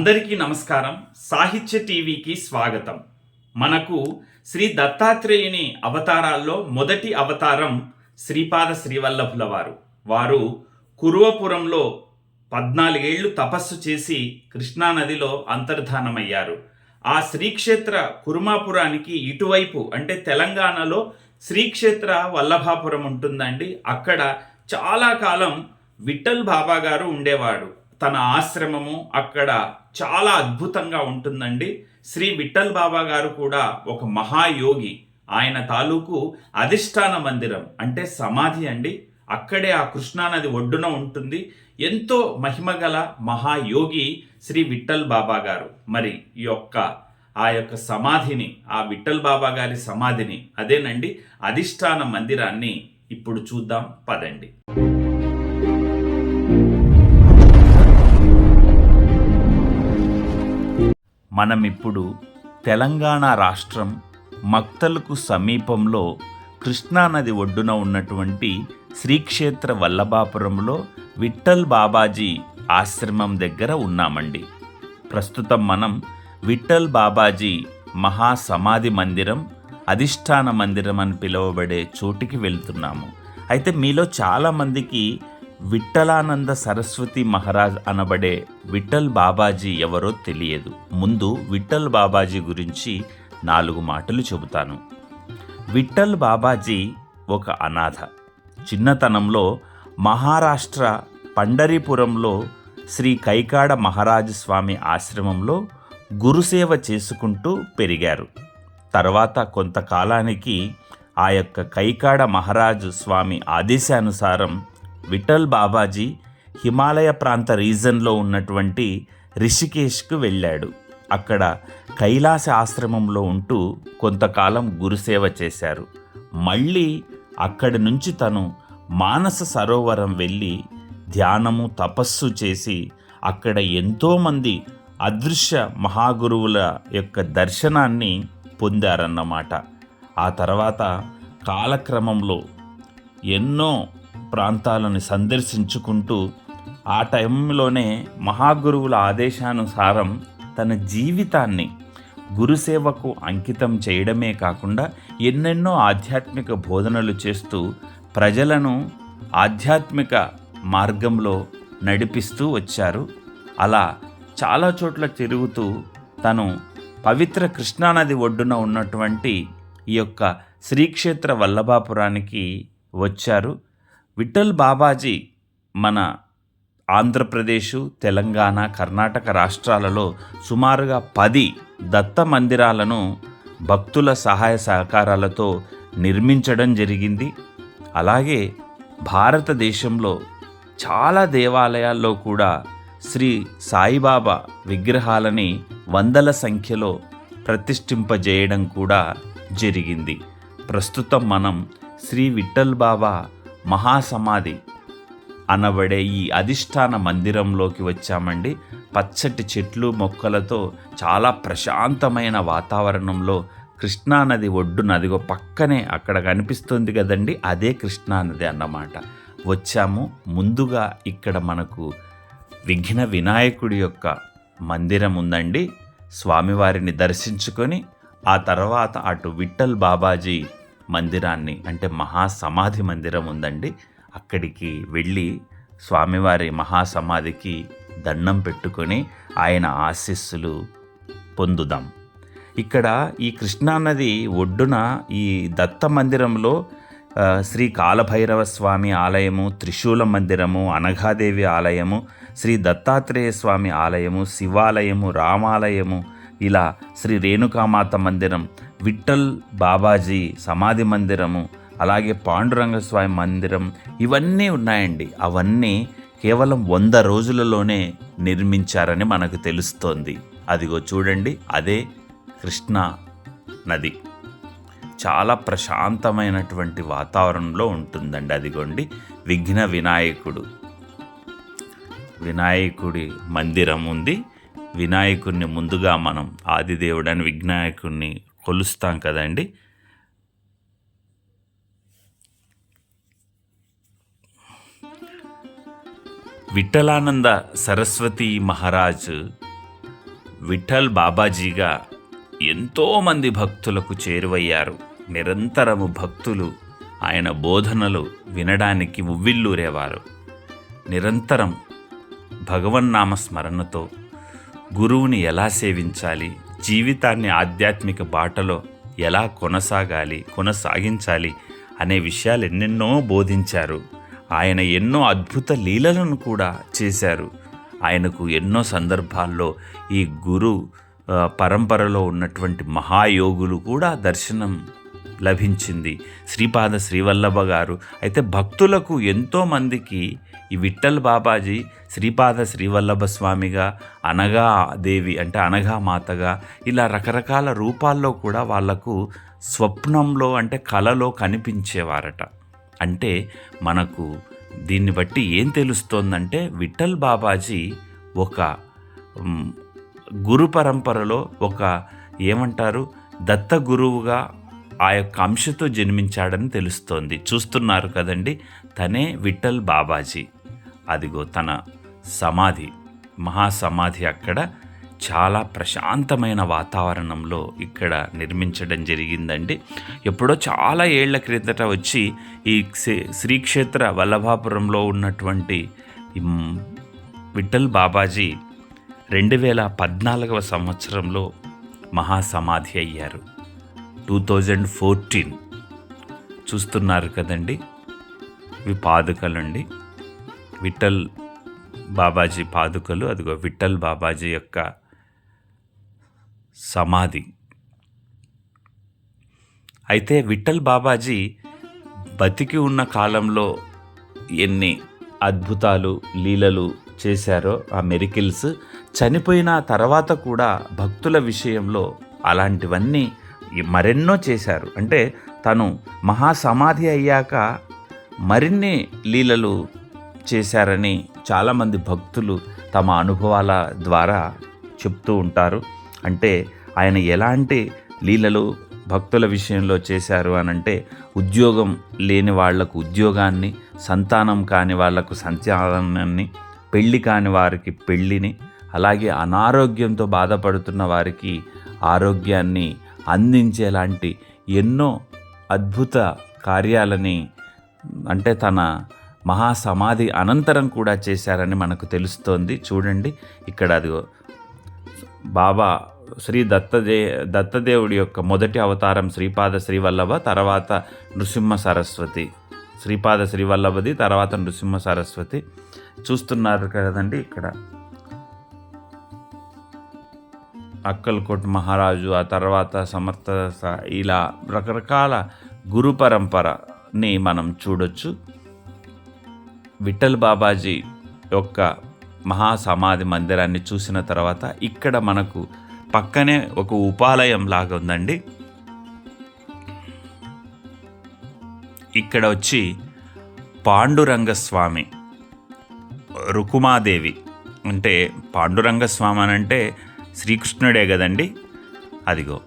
అందరికీ నమస్కారం. సాహిత్య టీవీకి స్వాగతం. మనకు శ్రీ దత్తాత్రేయుని అవతారాల్లో మొదటి అవతారం శ్రీపాద శ్రీవల్లభుల వారు. వారు కురువపురంలో పద్నాలుగేళ్ళు తపస్సు చేసి కృష్ణానదిలో అంతర్ధానమయ్యారు. ఆ శ్రీక్షేత్ర కురుమాపురానికి ఇటువైపు అంటే తెలంగాణలో శ్రీక్షేత్ర వల్లభాపురం ఉంటుందండి. అక్కడ చాలా కాలం విఠల్ బాబా గారు ఉండేవాడు. తన ఆశ్రమము అక్కడ చాలా అద్భుతంగా ఉంటుందండి. శ్రీ విఠల్ బాబా గారు కూడా ఒక మహాయోగి. ఆయన తాలూకు అధిష్టాన మందిరం అంటే సమాధి అండి. అక్కడే ఆ కృష్ణానది ఒడ్డున ఉంటుంది. ఎంతో మహిమగల మహాయోగి శ్రీ విఠల్ బాబా గారు. మరి ఈ యొక్క ఆ యొక్క సమాధిని ఆ విఠల్ బాబా గారి సమాధిని అదేనండి అధిష్టాన మందిరాన్ని ఇప్పుడు చూద్దాం. పదండి. మనం ఇప్పుడు తెలంగాణ రాష్ట్రం మక్తల్కు సమీపంలో కృష్ణానది ఒడ్డున ఉన్నటువంటి శ్రీక్షేత్ర వల్లభాపురంలో విఠల్ బాబాజీ ఆశ్రమం దగ్గర ఉన్నామండి. ప్రస్తుతం మనం విఠల్ బాబాజీ మహాసమాధి మందిరం అధిష్టాన మందిరం అని పిలువబడే చోటికి వెళ్తున్నాము. అయితే మీలో చాలామందికి విఠలానంద సరస్వతి మహారాజ్ అనబడే విఠల్ బాబాజీ ఎవరో తెలియదు. ముందు విఠల్ బాబాజీ గురించి నాలుగు మాటలు చెబుతాను. విఠల్ బాబాజీ ఒక అనాథ. చిన్నతనంలో మహారాష్ట్ర పండరీపురంలో శ్రీ కైకాడ మహారాజు స్వామి ఆశ్రమంలో గురుసేవ చేసుకుంటూ పెరిగారు. తర్వాత కొంతకాలానికి ఆ యొక్క కైకాడ మహారాజు స్వామి ఆదేశానుసారం విఠల్ బాబాజీ హిమాలయ ప్రాంత రీజన్లో ఉన్నటువంటి రిషికేష్కు వెళ్ళాడు. అక్కడ కైలాస ఆశ్రమంలో ఉంటూ కొంతకాలం గురుసేవ చేశారు. మళ్ళీ అక్కడి నుంచి తను మానస సరోవరం వెళ్ళి ధ్యానము తపస్సు చేసి అక్కడ ఎంతోమంది అదృశ్య మహాగురువుల యొక్క దర్శనాన్ని పొందారన్నమాట. ఆ తర్వాత కాలక్రమంలో ఎన్నో ప్రాంతాలను సందర్శించుకుంటూ ఆ టైంలోనే మహాగురువుల ఆదేశానుసారం తన జీవితాన్ని గురుసేవకు అంకితం చేయడమే కాకుండా ఎన్నెన్నో ఆధ్యాత్మిక బోధనలు చేస్తూ ప్రజలను ఆధ్యాత్మిక మార్గంలో నడిపిస్తూ వచ్చారు. అలా చాలా చోట్ల తిరుగుతూ తను పవిత్ర కృష్ణానది ఒడ్డున ఉన్నటువంటి ఈ యొక్క శ్రీక్షేత్ర వల్లభాపురానికి వచ్చారు. విఠల్ బాబాజీ మన ఆంధ్రప్రదేశ్ తెలంగాణ కర్ణాటక రాష్ట్రాలలో సుమారుగా పది దత్త మందిరాలను భక్తుల సహాయ సహకారాలతో నిర్మించడం జరిగింది. అలాగే భారతదేశంలో చాలా దేవాలయాల్లో కూడా శ్రీ సాయిబాబా విగ్రహాలని వందల సంఖ్యలో ప్రతిష్ఠింపజేయడం కూడా జరిగింది. ప్రస్తుతం మనం శ్రీ విఠల్ బాబా మహాసమాధి. అనబడే ఈ అధిష్టాన మందిరంలోకి వచ్చామండి. పచ్చటి చెట్లు మొక్కలతో చాలా ప్రశాంతమైన వాతావరణంలో కృష్ణానది ఒడ్డున అదిగో పక్కనే అక్కడ కనిపిస్తుంది కదండి అదే కృష్ణానది అన్నమాట. వచ్చాము. ముందుగా ఇక్కడ మనకు విఘ్న వినాయకుడి యొక్క మందిరం ఉందండి. స్వామివారిని దర్శించుకొని ఆ తర్వాత అటు విఠల్ బాబాజీ మందిరాన్ని అంటే మహాసమాధి మందిరం ఉందండి. అక్కడికి వెళ్ళి స్వామివారి మహాసమాధికి దండం పెట్టుకొని ఆయన ఆశీస్సులు పొందుదాం. ఇక్కడ ఈ కృష్ణానది ఒడ్డున ఈ దత్త మందిరంలో శ్రీ కాలభైరవ స్వామి ఆలయము త్రిశూల మందిరము అనఘాదేవి ఆలయము శ్రీ దత్తాత్రేయ స్వామి ఆలయము శివాలయము రామాలయము ఇలా శ్రీ రేణుకామాత మందిరం విఠల్ బాబాజీ సమాధి మందిరము అలాగే పాండురంగ స్వామి మందిరం ఇవన్నీ ఉన్నాయండి. అవన్నీ కేవలం వంద రోజులలోనే నిర్మించారని మనకు తెలుస్తోంది. అదిగో చూడండి అదే కృష్ణా నది. చాలా ప్రశాంతమైనటువంటి వాతావరణంలో ఉంటుందండి అదిగోండి విఘ్న వినాయకుడు. వినాయకుడి మందిరం ఉంది వినాయకుడిని ముందుగా మనం ఆదిదేవుడని విఘ్నాయకుడిని కొలుస్తాం కదండి. విఠలానంద సరస్వతి మహారాజ్ విఠల్ బాబాజీగా ఎంతోమంది భక్తులకు చేరువయ్యారు. నిరంతరము భక్తులు ఆయన బోధనలు వినడానికి ఉవ్విల్లూరేవారు నిరంతరం భగవన్నామ స్మరణతో గురువుని ఎలా సేవించాలి? జీవితాన్ని ఆధ్యాత్మిక బాటలో ఎలా కొనసాగాలి? కొనసాగించాలి అనే విషయాలు ఎన్నెన్నో బోధించారు. ఆయన ఎన్నో అద్భుత లీలలను కూడా చేశారు. ఆయనకు ఎన్నో సందర్భాల్లో ఈ గురు పరంపరలో ఉన్నటువంటి మహాయోగులు కూడా దర్శనం లభించింది. శ్రీపాద శ్రీవల్లభ గారు. అయితే భక్తులకు ఎంతోమందికి ఈ విఠల్ బాబాజీ శ్రీపాద శ్రీవల్లభ స్వామిగా అనగా దేవి అంటే అనగా మాతగా ఇలా రకరకాల రూపాల్లో కూడా వాళ్ళకు స్వప్నంలో అంటే కలలో కనిపించేవారట. అంటే మనకు దీన్ని బట్టి ఏం తెలుస్తోందంటే విఠల్ బాబాజీ ఒక గురు పరంపరలో ఒక ఏమంటారు దత్త గురువుగా ఆ యొక్క అంశతో జన్మించాడని తెలుస్తోంది. చూస్తున్నారు కదండి తనే విఠల్ బాబాజీ. అదిగో తన సమాధి మహాసమాధి అక్కడ చాలా ప్రశాంతమైన వాతావరణంలో ఇక్కడ నిర్మించడం జరిగిందండి. ఎప్పుడో చాలా ఏళ్ళ క్రిందట వచ్చి ఈ శ్రీ- శ్రీక్షేత్ర వల్లభాపురంలో ఉన్నటువంటి విఠల్ బాబాజీ రెండు వేల పద్నాలుగవ సంవత్సరంలో మహాసమాధి అయ్యారు. Two thousand fourteen. చూస్తున్నారు కదండి. ఇవి పాదుకలండి. విఠల్ బాబాజీ పాదుకలు. అదిగో విఠల్ బాబాజీ యొక్క సమాధి. అయితే విఠల్ బాబాజీ బతికి ఉన్న కాలంలో ఎన్ని అద్భుతాలు లీలలు చేశారో ఆ మెరికిల్స్ చనిపోయిన తర్వాత కూడా భక్తుల విషయంలో అలాంటివన్నీ మరెన్నో చేశారు. అంటే తను మహాసమాధి అయ్యాక మరిన్ని లీలలు చేశారని చాలామంది భక్తులు తమ అనుభవాల ద్వారా చెప్తూ ఉంటారు. అంటే ఆయన ఎలాంటి లీలలు భక్తుల విషయంలో చేశారు అని అంటే ఉద్యోగం లేని వాళ్ళకు ఉద్యోగాన్ని సంతానం కాని వాళ్ళకు సంతానాన్ని పెళ్ళి కాని వారికి పెళ్ళిని అలాగే అనారోగ్యంతో బాధపడుతున్న వారికి ఆరోగ్యాన్ని అందించేలాంటి ఎన్నో అద్భుత కార్యాలని అంటే తన మహాసమాధి అనంతరం కూడా చేశారని మనకు తెలుస్తోంది. చూడండి ఇక్కడ అది బాబా శ్రీ దత్తదే దత్తదేవుడి యొక్క మొదటి అవతారం శ్రీపాద శ్రీవల్లభ తర్వాత నృసింహ సరస్వతి. శ్రీపాద శ్రీవల్లభది తర్వాత నృసింహ సరస్వతి. చూస్తున్నారు కదండి ఇక్కడ. అక్కల్కోట్ మహారాజు ఆ తర్వాత సమర్థ ఇలా రకరకాల గురు పరంపరని మనం చూడొచ్చు. విఠల్ బాబాజీ యొక్క మహాసమాధి మందిరాన్ని చూసిన తర్వాత ఇక్కడ మనకు పక్కనే ఒక ఉపాలయం లాగా ఉందండి. ఇక్కడ వచ్చి పాండురంగ స్వామి రుకుమాదేవి. అంటే పాండురంగ స్వామి అని అంటే శ్రీకృష్ణుడే కదండి? అదిగో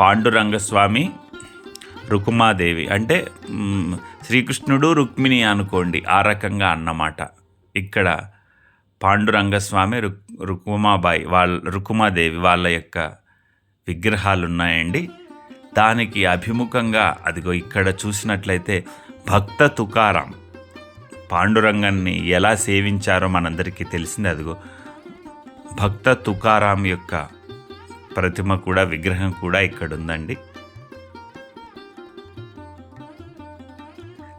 పాండురంగ స్వామి రుకుమాదేవి. అంటే శ్రీకృష్ణుడు రుక్మిణి అనుకోండి ఆ రకంగా అన్నమాట. ఇక్కడ పాండురంగస్వామి రుక్ రుకుమాబాయి వాళ్ళ రుకుమాదేవి వాళ్ళ యొక్క విగ్రహాలు ఉన్నాయండి దానికి అభిముఖంగా అదిగో ఇక్కడ చూసినట్లయితే భక్త తుకారాం. పాండురంగాన్ని ఎలా సేవించారో మనందరికీ తెలిసింది. అదిగో భక్త తుకారాం యొక్క ప్రతిమ కూడా విగ్రహం కూడా ఇక్కడ ఉందండి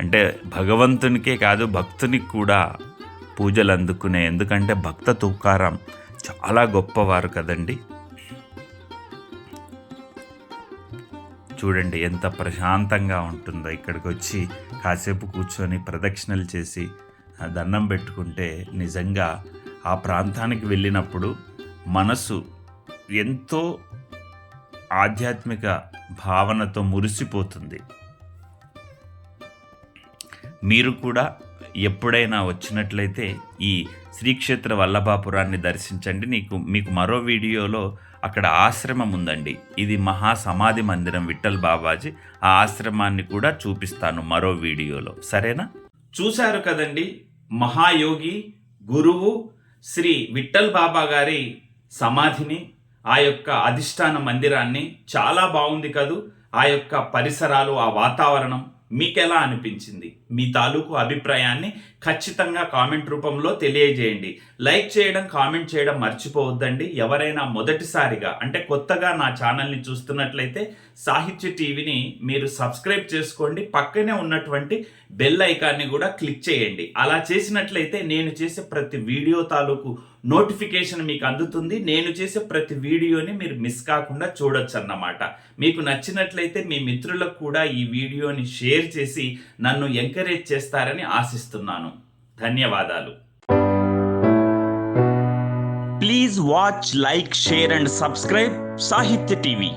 అంటే భగవంతునికే కాదు భక్తునికి కూడా పూజలు అందుకునే ఎందుకంటే భక్త తుకారాం చాలా గొప్పవారు కదండి. చూడండి ఎంత ప్రశాంతంగా ఉంటుందో ఇక్కడికి వచ్చి కాసేపు కూర్చొని ప్రదక్షిణలు చేసి ఆ దండం పెట్టుకుంటే నిజంగా ఆ ప్రాంతానికి వెళ్ళినప్పుడు మనసు ఎంతో ఆధ్యాత్మిక భావనతో మురిసిపోతుంది. మీరు కూడా ఎప్పుడైనా వచ్చినట్లయితే ఈ శ్రీక్షేత్ర వల్లభాపురాన్ని దర్శించండి. నీకు మీకు మరో వీడియోలో అక్కడ ఆశ్రమం ఉందండి. ఇది మహా సమాధి మందిరం విఠల్ బాబాజీ. ఆ ఆశ్రమాన్ని కూడా చూపిస్తాను మరో వీడియోలో. సరేనా? చూశారు కదండి మహాయోగి గురువు శ్రీ విఠల్ బాబా గారి సమాధిని ఆ యొక్క అధిష్టాన మందిరాన్ని చాలా బాగుంది కదూ ఆ యొక్క పరిసరాలు ఆ వాతావరణం మీకెలా అనిపించింది? మీ తాలూకు అభిప్రాయాన్ని ఖచ్చితంగా కామెంట్ రూపంలో తెలియజేయండి. లైక్ చేయడం కామెంట్ చేయడం మర్చిపోవద్దండి. ఎవరైనా మొదటిసారిగా అంటే కొత్తగా నా ఛానల్ని చూస్తున్నట్లయితే సాహిత్య టీవీని మీరు సబ్స్క్రైబ్ చేసుకోండి. పక్కనే ఉన్నటువంటి బెల్ ఐకాన్ని కూడా క్లిక్ చేయండి. అలా చేసినట్లయితే నేను చేసే ప్రతి వీడియో తాలూకు నోటిఫికేషన్ మీకు అందుతుంది. నేను చేసే ప్రతి వీడియోని మీరు మిస్ కాకుండా చూడొచ్చు అన్నమాట మీకు నచ్చినట్లయితే మీ మిత్రులకు కూడా ఈ వీడియోని షేర్ చేసి నన్ను ఎంకరేజ్ చేస్తారని ఆశిస్తున్నాను. ధన్యవాదాలు. Please watch like share and subscribe Sahitya TV.